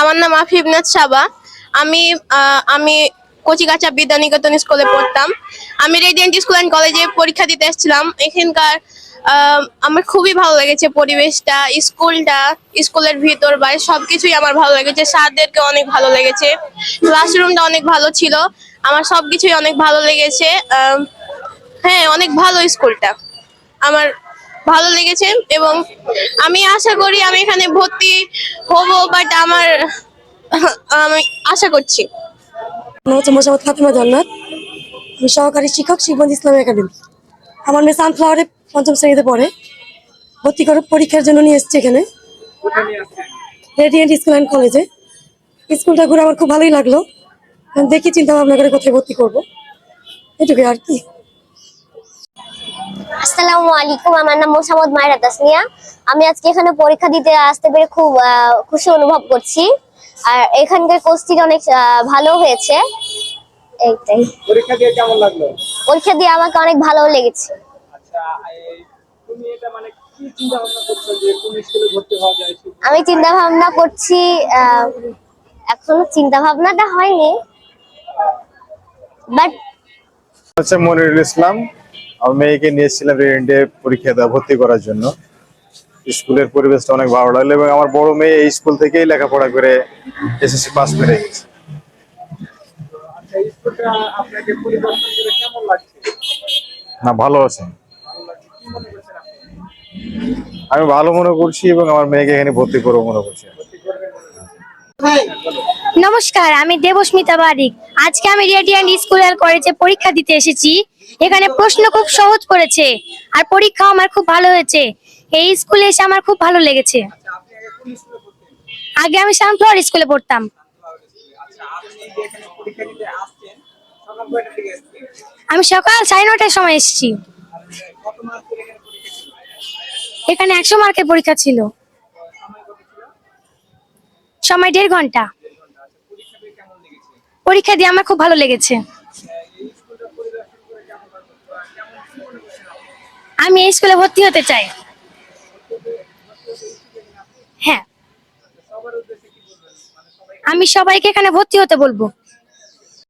আমার নাম আফিবনাথ সাবা। আমি আমি কচিকাচা বিদ্যানিকেতন স্কুলে পড়তাম। আমি রেডিয়েন্ট স্কুল অ্যান্ড কলেজে পরীক্ষা দিতে এসেছিলাম। এখানকার আমার খুবই ভালো লেগেছে পরিবেশটা, স্কুলটা, স্কুলের ভিতর বাইরে সবকিছুই আমার ভালো লেগেছে। স্যারদেরকে অনেক ভালো লেগেছে। ক্লাসরুমটা অনেক ভালো ছিল। আমার সবকিছুই অনেক ভালো লেগেছে। হ্যাঁ অনেক ভালো স্কুলটা। আমার ভালো লেগেছে এবং আমি আশা করি আমি এখানে ভর্তি হব বাট আমার, আমি আশা করছি। মোসাম্মদ ফাতিমা জান্নাত। আমি সহকারী শিক্ষক শিববন্ধ ইসলাম একাডেমি। আমার মেয়ে সানফ্লাওয়ারে পঞ্চম শ্রেণীতে পড়ে। ভর্তি করে পরীক্ষার জন্য নিয়ে এসেছে এখানে। রেডিয়েন্ট স্কুল অ্যান্ড কলেজে স্কুলটা ঘুরে আমার খুব ভালোই লাগল। দেখি, চিন্তা ভাবনা করে কোথায় ভর্তি করব। এটুকুই আর কি। আসসালামু আলাইকুম আমার নাম মোসাম্মদ মায়রা তাসমিয়া আমি আজকে এখানে পরীক্ষা দিতে আসতে পেরে খুব আহ, খুশি অনুভব করছি। আর এখানকার কোর্সটি অনেক ভালো হয়েছে। এইটাই। পরীক্ষা দিয়ে কেমন লাগল? পরীক্ষা দিয়ে আমাকে অনেক ভালো লেগেছে। আচ্ছা এই তুমি এটা মানে কি চিন্তা ভাবনা করছ যে কোন স্কুলে ভর্তি হওয়া যায় সে- আমি চিন্তা ভাবনা করছি আহ, এখনও চিন্তা ভাবনাটা হয়নি। বাট হচ্ছে মনিরুল ইসলাম। আমার মেয়েকে নিয়েছিলাম রেন্টে পরীক্ষা দেওয়া, ভর্তি করার জন্য। স্কুলের পরিবেশটা অনেক ভালো লাগল এবং আমার বড় মেয়ে এই স্কুল থেকেই লেখাপড়া করে এসএসসি পাস করে গেছে। না, ভালো আছে। আমি ভালো মনে করছি এবং আমার মেয়েকে এখানে ভর্তি করব মনে করছি। নমস্কার, আমি দেবস্মিতা বারিক। আজকে আমি রেডিয়ান্ট স্কুল আর কলেজে পরীক্ষা দিতে এসেছি। এখানে প্রশ্ন খুব সহজ করেছে আর পরীক্ষা আমার খুব ভালো হয়েছে। এই স্কুলে এসে আমার খুব ভালো লেগেছে। আগে আমি সানফ্লাওয়ার স্কুলে পড়তাম। আমি সকাল সাড়ে নটার সময় এসেছি। এখানে একশো মার্কের পরীক্ষা ছিল। সময় দেড় ঘণ্টা পরীক্ষা দিয়ে কেমন লেগেছে পরীক্ষা দিয়ে আমার খুব ভালো লেগেছে। আমি এই স্কুলে ভর্তি হতে চাই। হ্যাঁ। আমি সবাইকে এখানে ভর্তি হতে বলব।